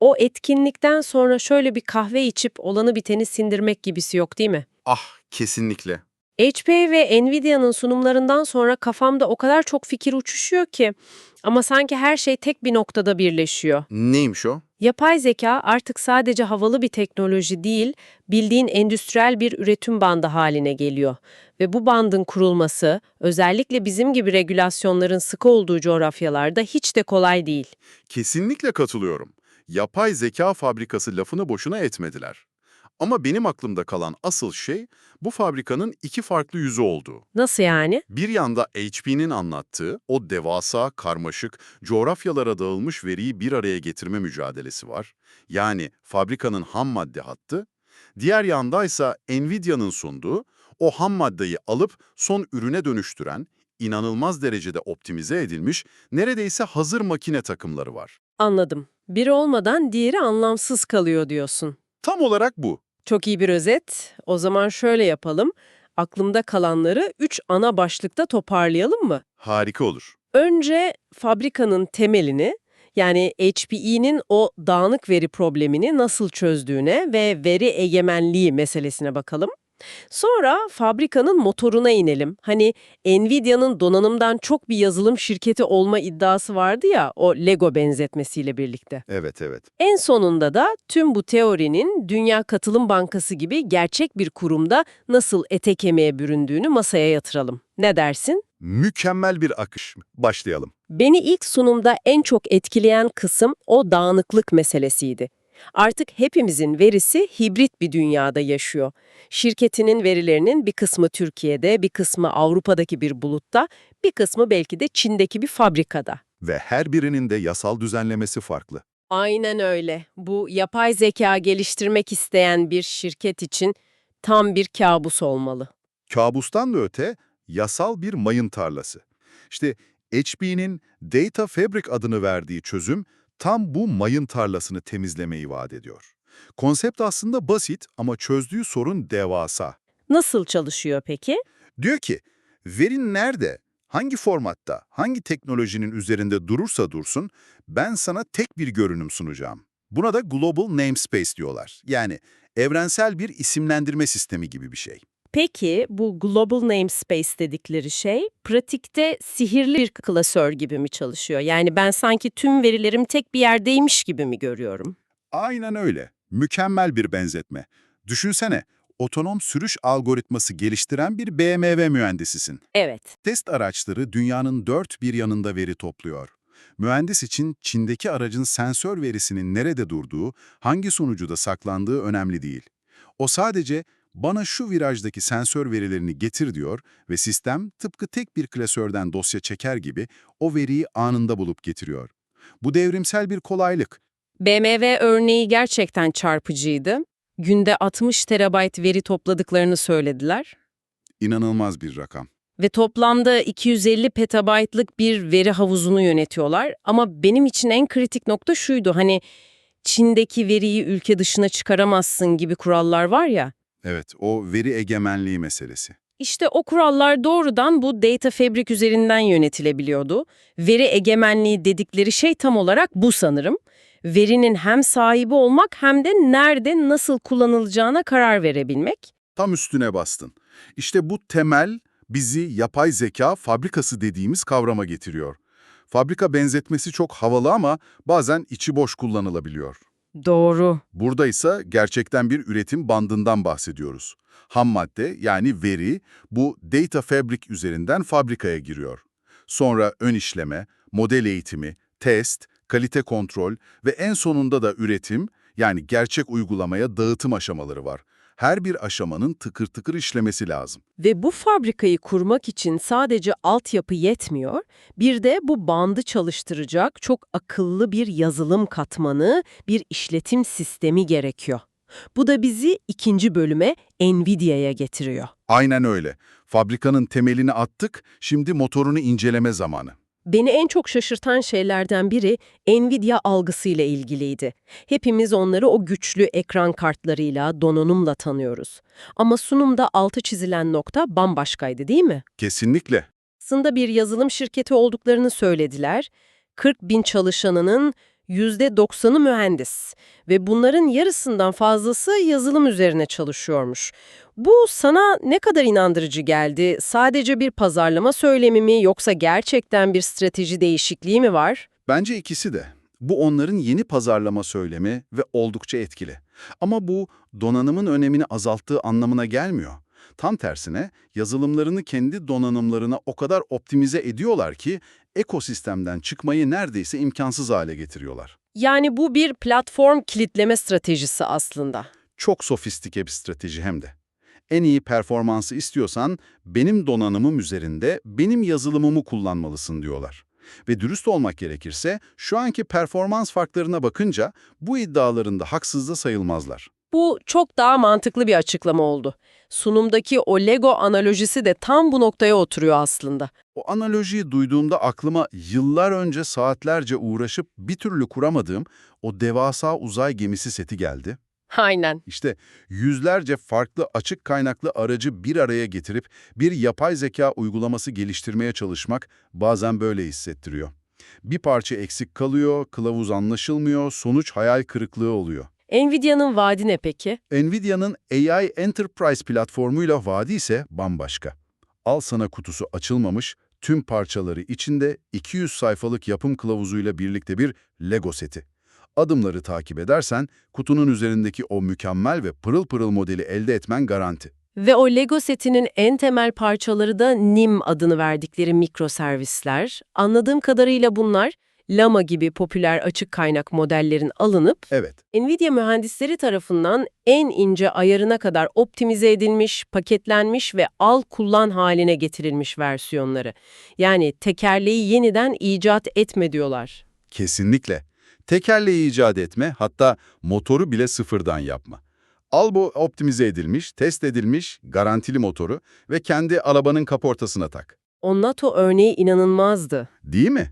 O etkinlikten sonra şöyle bir kahve içip olanı biteni sindirmek gibisi yok değil mi? Ah, kesinlikle. HP ve Nvidia'nın sunumlarından sonra kafamda o kadar çok fikir uçuşuyor ki ama sanki her şey tek bir noktada birleşiyor. Neymiş o? Yapay zeka artık sadece havalı bir teknoloji değil, bildiğin endüstriyel bir üretim bandı haline geliyor. Ve bu bandın kurulması, özellikle bizim gibi regülasyonların sıkı olduğu coğrafyalarda hiç de kolay değil. Kesinlikle katılıyorum. Yapay zeka fabrikası lafını boşuna etmediler. Ama benim aklımda kalan asıl şey bu fabrikanın iki farklı yüzü olduğu. Nasıl yani? Bir yanda HP'nin anlattığı o devasa, karmaşık, coğrafyalara dağılmış veriyi bir araya getirme mücadelesi var. Yani fabrikanın ham madde hattı. Diğer yandaysa Nvidia'nın sunduğu o ham maddeyi alıp son ürüne dönüştüren, inanılmaz derecede optimize edilmiş, neredeyse hazır makine takımları var. Anladım. Biri olmadan diğeri anlamsız kalıyor diyorsun. Tam olarak bu. Çok iyi bir özet. O zaman şöyle yapalım. Aklımda kalanları üç ana başlıkta toparlayalım mı? Harika olur. Önce fabrikanın temelini, yani HPE'nin o dağınık veri problemini nasıl çözdüğüne ve veri egemenliği meselesine bakalım. Sonra fabrikanın motoruna inelim. Hani Nvidia'nın donanımdan çok bir yazılım şirketi olma iddiası vardı ya o Lego benzetmesiyle birlikte. Evet, evet. En sonunda da tüm bu teorinin Dünya Katılım Bankası gibi gerçek bir kurumda nasıl ete kemiğe büründüğünü masaya yatıralım. Ne dersin? Mükemmel bir akış. Başlayalım. Beni ilk sunumda en çok etkileyen kısım o dağınıklık meselesiydi. Artık hepimizin verisi hibrit bir dünyada yaşıyor. Şirketinin verilerinin bir kısmı Türkiye'de, bir kısmı Avrupa'daki bir bulutta, bir kısmı belki de Çin'deki bir fabrikada. Ve her birinin de yasal düzenlemesi farklı. Aynen öyle. Bu yapay zeka geliştirmek isteyen bir şirket için tam bir kabus olmalı. Kabustan da öte yasal bir mayın tarlası. İşte HP'nin Data Fabric adını verdiği çözüm tam bu mayın tarlasını temizlemeyi vaat ediyor. Konsept aslında basit ama çözdüğü sorun devasa. Nasıl çalışıyor peki? Diyor ki, verin nerede, hangi formatta, hangi teknolojinin üzerinde durursa dursun, ben sana tek bir görünüm sunacağım. Buna da Global Namespace diyorlar. Yani evrensel bir isimlendirme sistemi gibi bir şey. Peki bu Global Namespace dedikleri şey pratikte sihirli bir klasör gibi mi çalışıyor? Yani ben sanki tüm verilerim tek bir yerdeymiş gibi mi görüyorum? Aynen öyle. Mükemmel bir benzetme. Düşünsene, otonom sürüş algoritması geliştiren bir BMW mühendisisin. Evet. Test araçları dünyanın dört bir yanında veri topluyor. Mühendis için Çin'deki aracın sensör verisinin nerede durduğu, hangi sonucuda saklandığı önemli değil. O sadece bana şu virajdaki sensör verilerini getir diyor ve sistem tıpkı tek bir klasörden dosya çeker gibi o veriyi anında bulup getiriyor. Bu devrimsel bir kolaylık. BMW örneği gerçekten çarpıcıydı. Günde 60 terabayt veri topladıklarını söylediler. İnanılmaz bir rakam. Ve toplamda 250 petabaytlık bir veri havuzunu yönetiyorlar. Ama benim için en kritik nokta şuydu hani Çin'deki veriyi ülke dışına çıkaramazsın gibi kurallar var ya. Evet, o veri egemenliği meselesi. İşte o kurallar doğrudan bu Data Fabric üzerinden yönetilebiliyordu. Veri egemenliği dedikleri şey tam olarak bu sanırım. Verinin hem sahibi olmak hem de nerede nasıl kullanılacağına karar verebilmek. Tam üstüne bastın. İşte bu temel bizi yapay zeka fabrikası dediğimiz kavrama getiriyor. Fabrika benzetmesi çok havalı ama bazen içi boş kullanılabiliyor. Doğru. Burada ise gerçekten bir üretim bandından bahsediyoruz. Ham madde yani veri bu Data Fabric üzerinden fabrikaya giriyor. Sonra ön işleme, model eğitimi, test, kalite kontrol ve en sonunda da üretim yani gerçek uygulamaya dağıtım aşamaları var. Her bir aşamanın tıkır tıkır işlemesi lazım. Ve bu fabrikayı kurmak için sadece altyapı yetmiyor, bir de bu bandı çalıştıracak çok akıllı bir yazılım katmanı, bir işletim sistemi gerekiyor. Bu da bizi ikinci bölüme Nvidia'ya getiriyor. Aynen öyle. Fabrikanın temelini attık, şimdi motorunu inceleme zamanı. Beni en çok şaşırtan şeylerden biri Nvidia algısıyla ilgiliydi. Hepimiz onları o güçlü ekran kartlarıyla, donanımla tanıyoruz. Ama sunumda altı çizilen nokta bambaşkaydı değil mi? Kesinlikle. Aslında bir yazılım şirketi olduklarını söylediler. 40 bin çalışanının %90'ı mühendis ve bunların yarısından fazlası yazılım üzerine çalışıyormuş. Bu sana ne kadar inandırıcı geldi? Sadece bir pazarlama söylemi mi yoksa gerçekten bir strateji değişikliği mi var? Bence ikisi de. Bu onların yeni pazarlama söylemi ve oldukça etkili. Ama bu donanımın önemini azalttığı anlamına gelmiyor. Tam tersine yazılımlarını kendi donanımlarına o kadar optimize ediyorlar ki ekosistemden çıkmayı neredeyse imkansız hale getiriyorlar. Yani bu bir platform kilitleme stratejisi aslında. Çok sofistike bir strateji hem de. En iyi performansı istiyorsan benim donanımım üzerinde benim yazılımımı kullanmalısın diyorlar. Ve dürüst olmak gerekirse şu anki performans farklarına bakınca bu iddialarında haksız da sayılmazlar. Bu çok daha mantıklı bir açıklama oldu. Sunumdaki o Lego analojisi de tam bu noktaya oturuyor aslında. O analojiyi duyduğumda aklıma yıllar önce saatlerce uğraşıp bir türlü kuramadığım o devasa uzay gemisi seti geldi. Aynen. İşte yüzlerce farklı açık kaynaklı aracı bir araya getirip bir yapay zeka uygulaması geliştirmeye çalışmak bazen böyle hissettiriyor. Bir parça eksik kalıyor, kılavuz anlaşılmıyor, sonuç hayal kırıklığı oluyor. Nvidia'nın vaadi ne peki? Nvidia'nın AI Enterprise platformuyla vaadi ise bambaşka. Al sana kutusu açılmamış, tüm parçaları içinde 200 sayfalık yapım kılavuzuyla birlikte bir Lego seti. Adımları takip edersen kutunun üzerindeki o mükemmel ve pırıl pırıl modeli elde etmen garanti. Ve o Lego setinin en temel parçaları da NIM adını verdikleri mikroservisler. Anladığım kadarıyla bunlar Llama gibi popüler açık kaynak modellerin alınıp Evet, Nvidia mühendisleri tarafından en ince ayarına kadar optimize edilmiş, paketlenmiş ve al kullan haline getirilmiş versiyonları. Yani tekerleği yeniden icat etme diyorlar. kesinlikle. Tekerleği icat etme, hatta motoru bile sıfırdan yapma. Al bu optimize edilmiş, test edilmiş, garantili motoru ve kendi arabanın kaportasına tak. O NATO örneği inanılmazdı. Değil mi?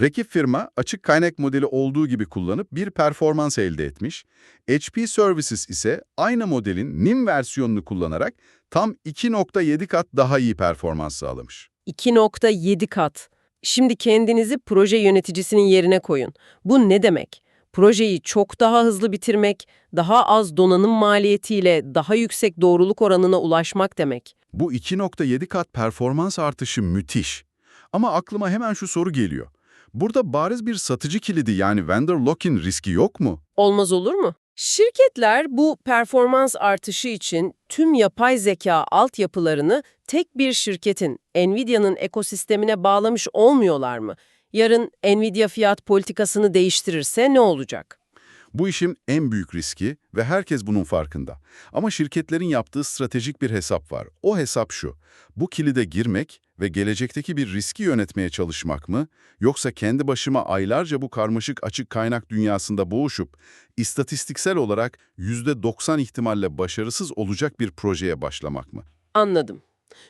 Rakip firma açık kaynak modeli olduğu gibi kullanıp bir performans elde etmiş. HP Services ise aynı modelin NIM versiyonunu kullanarak tam 2.7 kat daha iyi performans sağlamış. 2.7 kat. Şimdi kendinizi proje yöneticisinin yerine koyun. Bu ne demek? Projeyi çok daha hızlı bitirmek, daha az donanım maliyetiyle daha yüksek doğruluk oranına ulaşmak demek. Bu 2.7 kat performans artışı müthiş. Ama aklıma hemen şu soru geliyor. Burada bariz bir satıcı kilidi yani vendor lock-in riski yok mu? Olmaz olur mu? Şirketler bu performans artışı için tüm yapay zeka altyapılarını tek bir şirketin, Nvidia'nın ekosistemine bağlamış olmuyorlar mı? Yarın Nvidia fiyat politikasını değiştirirse ne olacak? Bu işin en büyük riski ve herkes bunun farkında. Ama şirketlerin yaptığı stratejik bir hesap var. O hesap şu, bu kilide girmek ve gelecekteki bir riski yönetmeye çalışmak mı, yoksa kendi başıma aylarca bu karmaşık açık kaynak dünyasında boğuşup, istatistiksel olarak %90 ihtimalle başarısız olacak bir projeye başlamak mı? Anladım.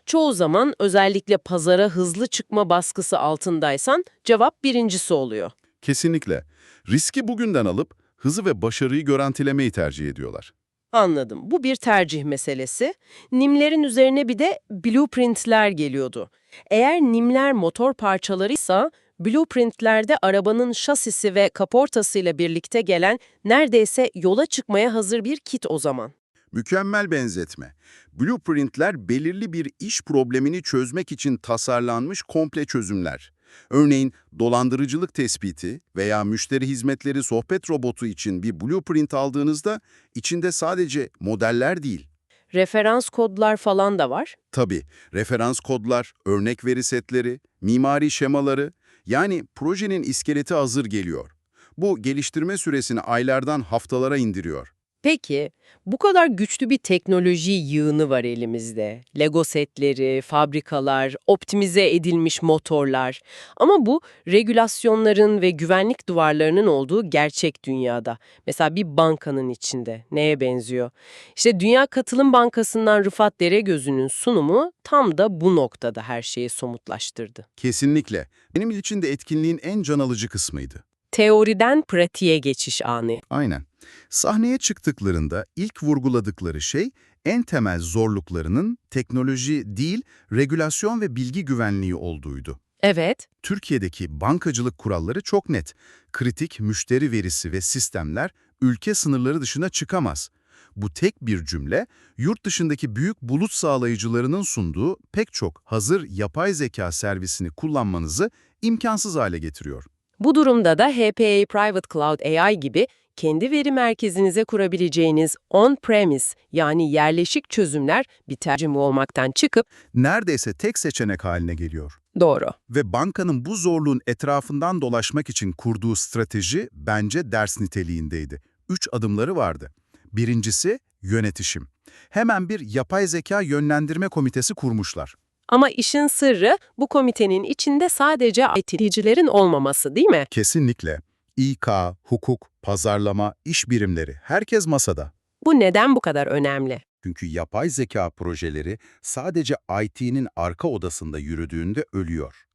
Çoğu zaman özellikle pazara hızlı çıkma baskısı altındaysan cevap birincisi oluyor. Kesinlikle. Riski bugünden alıp hızı ve başarıyı garantilemeyi tercih ediyorlar. Anladım. Bu bir tercih meselesi. NIM'lerin üzerine bir de blueprintler geliyordu. Eğer NIM'ler motor parçalarıysa, blueprintlerde arabanın şasisi ve kaportasıyla birlikte gelen neredeyse yola çıkmaya hazır bir kit o zaman. Mükemmel benzetme. Blueprintler belirli bir iş problemini çözmek için tasarlanmış komple çözümler. Örneğin dolandırıcılık tespiti veya müşteri hizmetleri sohbet robotu için bir blueprint aldığınızda içinde sadece modeller değil. Referans kodlar falan da var. Tabii referans kodlar, örnek veri setleri, mimari şemaları yani projenin iskeleti hazır geliyor. Bu geliştirme süresini aylardan haftalara indiriyor. Peki, bu kadar güçlü bir teknoloji yığını var elimizde. Lego setleri, fabrikalar, optimize edilmiş motorlar. Ama bu regülasyonların ve güvenlik duvarlarının olduğu gerçek dünyada. Mesela bir bankanın içinde. Neye benziyor? İşte Dünya Katılım Bankası'ndan Rıfat Deregözü'nün sunumu tam da bu noktada her şeyi somutlaştırdı. Kesinlikle. Benim için de etkinliğin en can alıcı kısmıydı. Teoriden pratiğe geçiş anı. Aynen. Sahneye çıktıklarında ilk vurguladıkları şey en temel zorluklarının teknoloji değil, regülasyon ve bilgi güvenliği olduğuydu. Evet. Türkiye'deki bankacılık kuralları çok net. Kritik müşteri verisi ve sistemler ülke sınırları dışına çıkamaz. Bu tek bir cümle, yurt dışındaki büyük bulut sağlayıcılarının sunduğu pek çok hazır yapay zeka servisini kullanmanızı imkansız hale getiriyor. Bu durumda da HPA Private Cloud AI gibi kendi veri merkezinize kurabileceğiniz on-premise yani yerleşik çözümler bir tercih olmaktan çıkıp Neredeyse tek seçenek haline geliyor. doğru. Ve bankanın bu zorluğun etrafından dolaşmak için kurduğu strateji bence ders niteliğindeydi. Üç adımları vardı. Birincisi yönetişim. Hemen bir yapay zeka yönlendirme komitesi kurmuşlar. Ama işin sırrı bu komitenin içinde sadece IT'cilerin olmaması değil mi? Kesinlikle. İK, hukuk, pazarlama, iş birimleri herkes masada. Bu neden bu kadar önemli? Çünkü yapay zeka projeleri sadece IT'nin arka odasında yürüdüğünde ölüyor.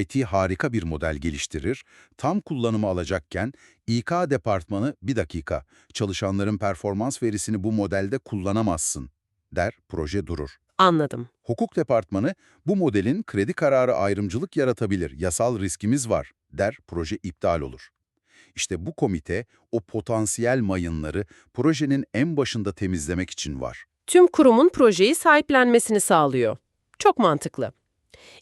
IT harika bir model geliştirir, tam kullanımı alacakken İK departmanı bir dakika, çalışanların performans verisini bu modelde kullanamazsın der, proje durur. Anladım. Hukuk departmanı bu modelin kredi kararı ayrımcılık yaratabilir, yasal riskimiz var der, proje iptal olur. İşte bu komite o potansiyel mayınları projenin en başında temizlemek için var. Tüm kurumun projeyi sahiplenmesini sağlıyor. Çok mantıklı.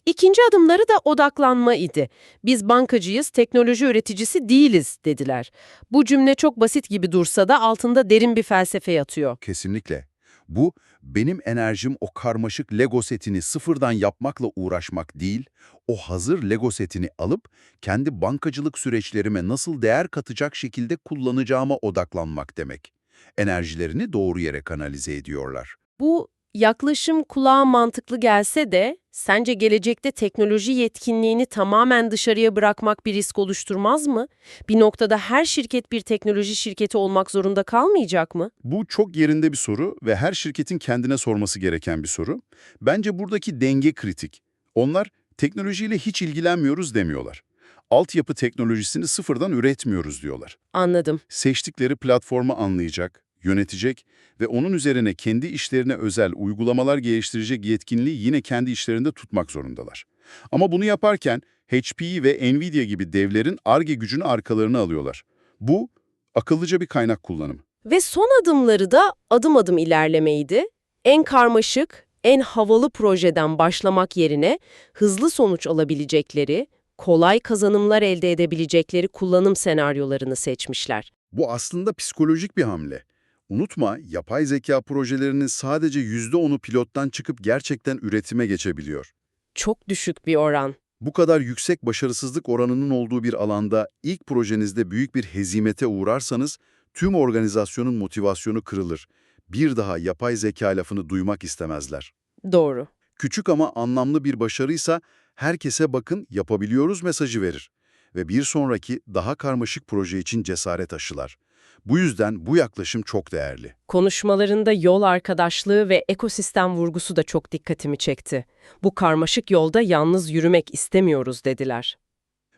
İkinci adımları da odaklanma idi. Biz bankacıyız, teknoloji üreticisi değiliz dediler. Bu cümle çok basit gibi dursa da altında derin bir felsefe yatıyor. Kesinlikle. Bu, benim enerjim o karmaşık Lego setini sıfırdan yapmakla uğraşmak değil, o hazır Lego setini alıp kendi bankacılık süreçlerime nasıl değer katacak şekilde kullanacağıma odaklanmak demek. Enerjilerini doğru yere kanalize ediyorlar. Bu yaklaşım kulağa mantıklı gelse de sence gelecekte teknoloji yetkinliğini tamamen dışarıya bırakmak bir risk oluşturmaz mı? Bir noktada her şirket bir teknoloji şirketi olmak zorunda kalmayacak mı? Bu çok yerinde bir soru ve her şirketin kendine sorması gereken bir soru. Bence buradaki denge kritik. Onlar teknolojiyle hiç ilgilenmiyoruz demiyorlar. Altyapı teknolojisini sıfırdan üretmiyoruz diyorlar. Anladım. Seçtikleri platformu anlayacak, yönetecek ve onun üzerine kendi işlerine özel uygulamalar geliştirecek yetkinliği yine kendi işlerinde tutmak zorundalar. Ama bunu yaparken HP ve Nvidia gibi devlerin ARGE gücünü arkalarına alıyorlar. Bu akıllıca bir kaynak kullanımı. Ve son adımları da adım adım ilerlemeydi. En karmaşık, en havalı projeden başlamak yerine hızlı sonuç alabilecekleri, kolay kazanımlar elde edebilecekleri kullanım senaryolarını seçmişler. Bu aslında psikolojik bir hamle. Unutma, yapay zeka projelerinin sadece %10'u pilottan çıkıp gerçekten üretime geçebiliyor. Çok düşük bir oran. Bu kadar yüksek başarısızlık oranının olduğu bir alanda ilk projenizde büyük bir hezimete uğrarsanız tüm organizasyonun motivasyonu kırılır. Bir daha yapay zeka lafını duymak istemezler. Doğru. Küçük ama anlamlı bir başarıysa herkese bakın yapabiliyoruz mesajı verir. Ve bir sonraki daha karmaşık proje için cesaret aşılar. Bu yüzden bu yaklaşım çok değerli. Konuşmalarında yol arkadaşlığı ve ekosistem vurgusu da çok dikkatimi çekti. Bu karmaşık yolda yalnız yürümek istemiyoruz dediler.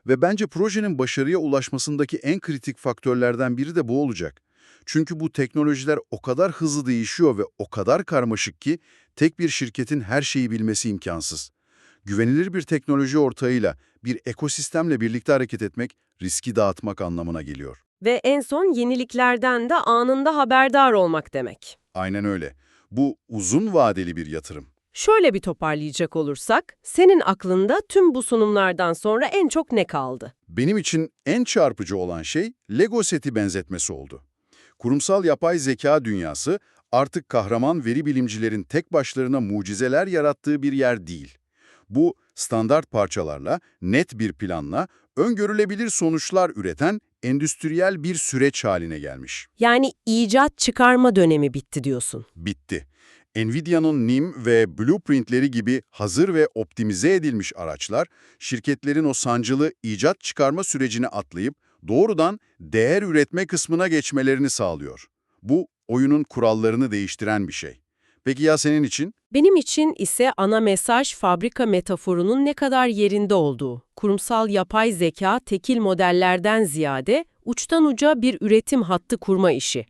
Ve bence projenin başarıya ulaşmasındaki en kritik faktörlerden biri de bu olacak. Çünkü bu teknolojiler o kadar hızlı değişiyor ve o kadar karmaşık ki tek bir şirketin her şeyi bilmesi imkansız. Güvenilir bir teknoloji ortağıyla, bir ekosistemle birlikte hareket etmek, riski dağıtmak anlamına geliyor. Ve en son yeniliklerden de anında haberdar olmak demek. Aynen öyle. Bu uzun vadeli bir yatırım. Şöyle bir toparlayacak olursak, senin aklında tüm bu sunumlardan sonra en çok ne kaldı? Benim için en çarpıcı olan şey Lego seti benzetmesi oldu. Kurumsal yapay zeka dünyası artık kahraman veri bilimcilerin tek başlarına mucizeler yarattığı bir yer değil. Bu standart parçalarla, net bir planla, öngörülebilir sonuçlar üreten endüstriyel bir süreç haline gelmiş. Yani icat çıkarma dönemi bitti diyorsun. Bitti. Nvidia'nın NIM ve Blueprint'leri gibi hazır ve optimize edilmiş araçlar, şirketlerin o sancılı icat çıkarma sürecini atlayıp doğrudan değer üretme kısmına geçmelerini sağlıyor. Bu, oyunun kurallarını değiştiren bir şey. Peki ya senin için? Benim için ise ana mesaj fabrika metaforunun ne kadar yerinde olduğu. Kurumsal yapay zeka tekil modellerden ziyade uçtan uca bir üretim hattı kurma işi.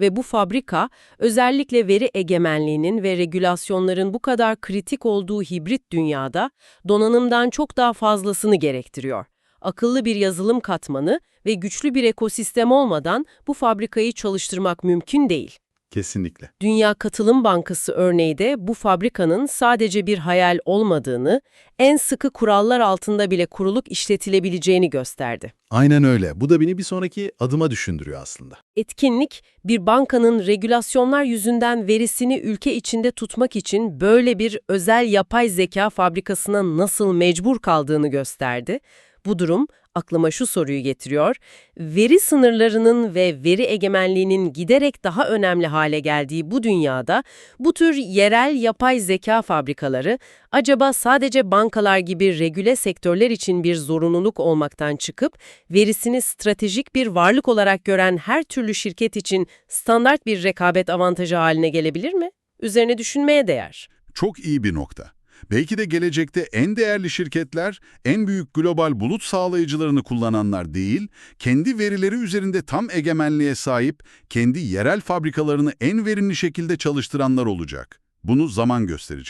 Ve bu fabrika özellikle veri egemenliğinin ve regülasyonların bu kadar kritik olduğu hibrit dünyada donanımdan çok daha fazlasını gerektiriyor. Akıllı bir yazılım katmanı ve güçlü bir ekosistem olmadan bu fabrikayı çalıştırmak mümkün değil. Kesinlikle. Dünya Katılım Bankası örneği de bu fabrikanın sadece bir hayal olmadığını, en sıkı kurallar altında bile kurulup işletilebileceğini gösterdi. Aynen öyle. Bu da beni bir sonraki adıma düşündürüyor aslında. Etkinlik, bir bankanın regülasyonlar yüzünden verisini ülke içinde tutmak için böyle bir özel yapay zeka fabrikasına nasıl mecbur kaldığını gösterdi. Bu durum aklıma şu soruyu getiriyor. Veri sınırlarının ve veri egemenliğinin giderek daha önemli hale geldiği bu dünyada bu tür yerel yapay zeka fabrikaları acaba sadece bankalar gibi regüle sektörler için bir zorunluluk olmaktan çıkıp verisini stratejik bir varlık olarak gören her türlü şirket için standart bir rekabet avantajı haline gelebilir mi? Üzerine düşünmeye değer. Çok iyi bir nokta. Belki de gelecekte en değerli şirketler, en büyük global bulut sağlayıcılarını kullananlar değil, kendi verileri üzerinde tam egemenliğe sahip, kendi yerel fabrikalarını en verimli şekilde çalıştıranlar olacak. Bunu zaman gösterecek.